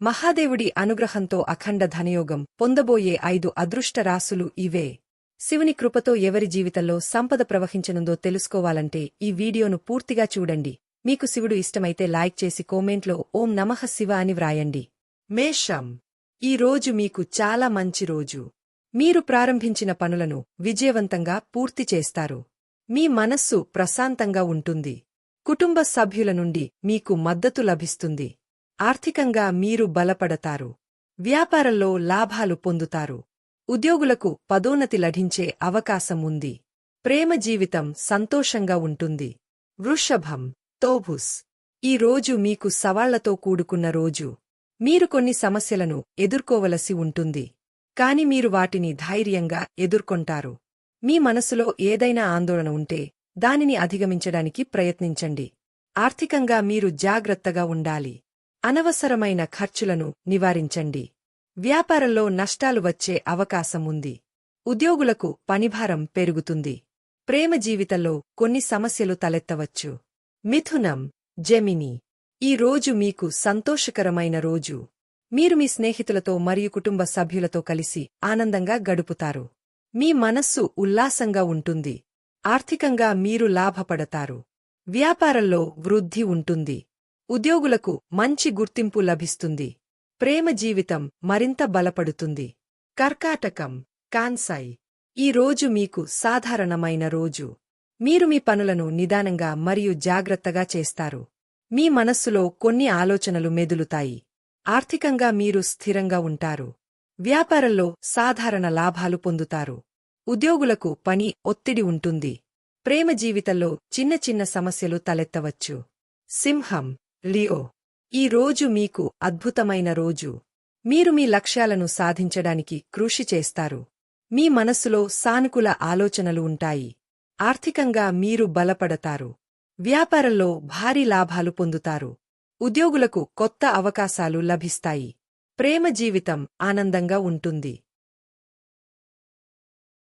మహాదేవుడి అనుగ్రహంతో అఖండ ధనయోగం పొందబోయే ఐదు అదృష్ట రాసులు ఇవే. శివుని కృపతో ఎవరి జీవితంలో సంపద ప్రవహించనుందో తెలుసుకోవాలంటే ఈ వీడియోను పూర్తిగా చూడండి. మీకు శివుడు ఇష్టమైతే లైక్ చేసి కోమెంట్లో ఓం నమః శివ అని వ్రాయండి. మేషం. ఈ రోజు మీకు చాలా మంచి రోజు. మీరు ప్రారంభించిన పనులను విజయవంతంగా పూర్తి చేస్తారు. మీ మనస్సు ప్రశాంతంగా ఉంటుంది. కుటుంబ సభ్యుల నుండి మీకు మద్దతు లభిస్తుంది. ఆర్థికంగా మీరు బలపడతారు. వ్యాపారంలో లాభాలు పొందుతారు. ఉద్యోగులకు పదోన్నతి లభించే అవకాశం ఉంది. ప్రేమ జీవితం సంతోషంగా ఉంటుంది. వృషభం తోబుస్. ఈ రోజు మీకు సవాళ్ళతో కూడుకున్న రోజు. మీరు కొన్ని సమస్యలను ఎదుర్కోవలసి ఉంటుంది. కాని మీరు వాటిని ధైర్యంగా ఎదుర్కొంటారు. మీ మనసులో ఏదైనా ఆందోళన ఉంటే దానిని అధిగమించడానికి ప్రయత్నించండి. ఆర్థికంగా మీరు జాగ్రత్తగా ఉండాలి. అనవసరమైన ఖర్చులను నివారించండి. వ్యాపారంలో నష్టాలు వచ్చే అవకాశం ఉంది. ఉద్యోగులకు పనిభారం పెరుగుతుంది. ప్రేమ జీవితంలో కొన్ని సమస్యలు తలెత్తవచ్చు. మిథునం జెమిని. ఈ రోజు మీకు సంతోషకరమైన రోజు. మీరు మీ స్నేహితులతో మరియు కుటుంబ సభ్యులతో కలిసి ఆనందంగా గడుపుతారు. మీ మనస్సు ఉల్లాసంగా ఉంటుంది. ఆర్థికంగా మీరు లాభపడతారు. వ్యాపారంలో వృద్ధి ఉంటుంది. ఉద్యోగులకు మంచి గుర్తింపు లభిస్తుంది. ప్రేమ జీవితం మరింత బలపడుతుంది. కర్కాటకం కాన్సై. ఈ రోజు మీకు సాధారణమైన రోజు. మీరు మీ పనులను నిదానంగా మరియు జాగ్రత్తగా చేస్తారు. మీ మనస్సులో కొన్ని ఆలోచనలు మెదులుతాయి. ఆర్థికంగా మీరు స్థిరంగా ఉంటారు. వ్యాపారంలో సాధారణ లాభాలు పొందుతారు. ఉద్యోగులకు పని ఒత్తిడి ఉంటుంది. ప్రేమ జీవితంలో చిన్న చిన్న సమస్యలు తలెత్తవచ్చు. సింహం. లియో ఈ రోజు మీకు అద్భుతమైన రోజు. మీరు మీ లక్ష్యాలను సాధించడానికి కృషి చేస్తారు. మీ మనస్సులో సానుకూల ఆలోచనలు ఉంటాయి. ఆర్థికంగా మీరు బలపడతారు. వ్యాపారంలో భారీ లాభాలు పొందుతారు. ఉద్యోగులకు కొత్త అవకాశాలు లభిస్తాయి. ప్రేమ జీవితం ఆనందంగా ఉంటుంది.